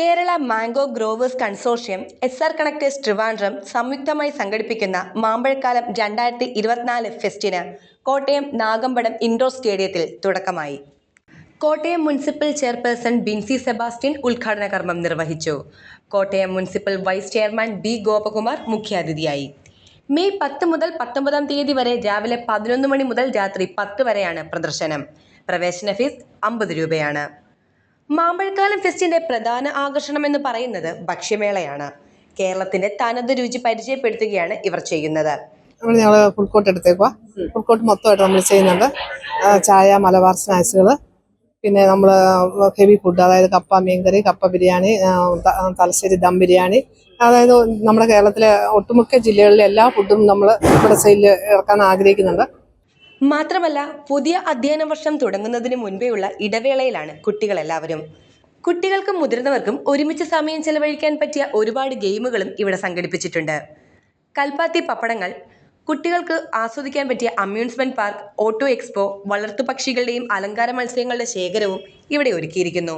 Kerala mango growers consortium S R connectors Trivandrum സംയുക്തമായി സംഘടിപ്പിക്കുന്ന മാമ്പഴക്കാലം രണ്ടായിരത്തി ഇരുപത്തിനാല് ഫെസ്റ്റിന് കോട്ടയം നാഗമ്പടം ഇൻഡോർ സ്റ്റേഡിയത്തിൽ തുടക്കമായി. Kottayam municipal chairperson Binsy Sebastian ഉദ്ഘാടന കർമ്മം നിർവഹിച്ചു. Kottayam municipal vice chairman B Gopakumar മുഖ്യാതിഥിയായി. മെയ് പത്ത് മുതൽ പത്തൊമ്പതാം തീയതി വരെ രാവിലെ പതിനൊന്ന് മണി മുതൽ രാത്രി പത്ത് വരെയാണ് പ്രദർശനം. പ്രവേശന ഫീസ് അമ്പത് രൂപയാണ്. മാമ്പഴക്കാലം ഫെസ്റ്റിന്റെ പ്രധാന ആകർഷണം എന്ന് പറയുന്നത് ഭക്ഷ്യമേളയാണ്. കേരളത്തിന്റെ തനത് രുചി പരിചയപ്പെടുത്തുകയാണ് ഇവർ ചെയ്യുന്നത്. നമ്മൾ ഞങ്ങൾ ഫുൾ കോട്ട് ഫുൾ കോട്ട് മൊത്തമായിട്ട് നമ്മൾ ചെയ്യുന്നുണ്ട്. ചായ മലബാർ സ്നാക്സുകൾ പിന്നെ നമ്മൾ ഹെവി ഫുഡ് അതായത് കപ്പ മീൻകറി കപ്പ ബിരിയാണി തലശ്ശേരി ദം ബിരിയാണി. അതായത് നമ്മുടെ കേരളത്തിലെ ഒട്ടുമുക്ക ജില്ലകളിലെ എല്ലാ ഫുഡും നമ്മൾ ഇവിടെ സെയിൽ ഇറക്കാൻ ആഗ്രഹിക്കുന്നുണ്ട്. മാത്രമല്ല പുതിയ അധ്യയന വർഷം തുടങ്ങുന്നതിന് മുൻപേയുള്ള ഇടവേളയിലാണ് കുട്ടികളെല്ലാവരും. കുട്ടികൾക്കും മുതിർന്നവർക്കും ഒരുമിച്ച് സമയം ചെലവഴിക്കാൻ പറ്റിയ ഒരുപാട് ഗെയിമുകളും ഇവിടെ സംഘടിപ്പിച്ചിട്ടുണ്ട്. കൽപ്പാത്തി പപ്പടങ്ങൾ കുട്ടികൾക്ക് ആസ്വദിക്കാൻ പറ്റിയ അമ്യൂസ്മെന്റ് പാർക്ക് ഓട്ടോ എക്സ്പോ വളർത്തു പക്ഷികളുടെയും അലങ്കാര മത്സ്യങ്ങളുടെ ശേഖരവും ഇവിടെ ഒരുക്കിയിരിക്കുന്നു.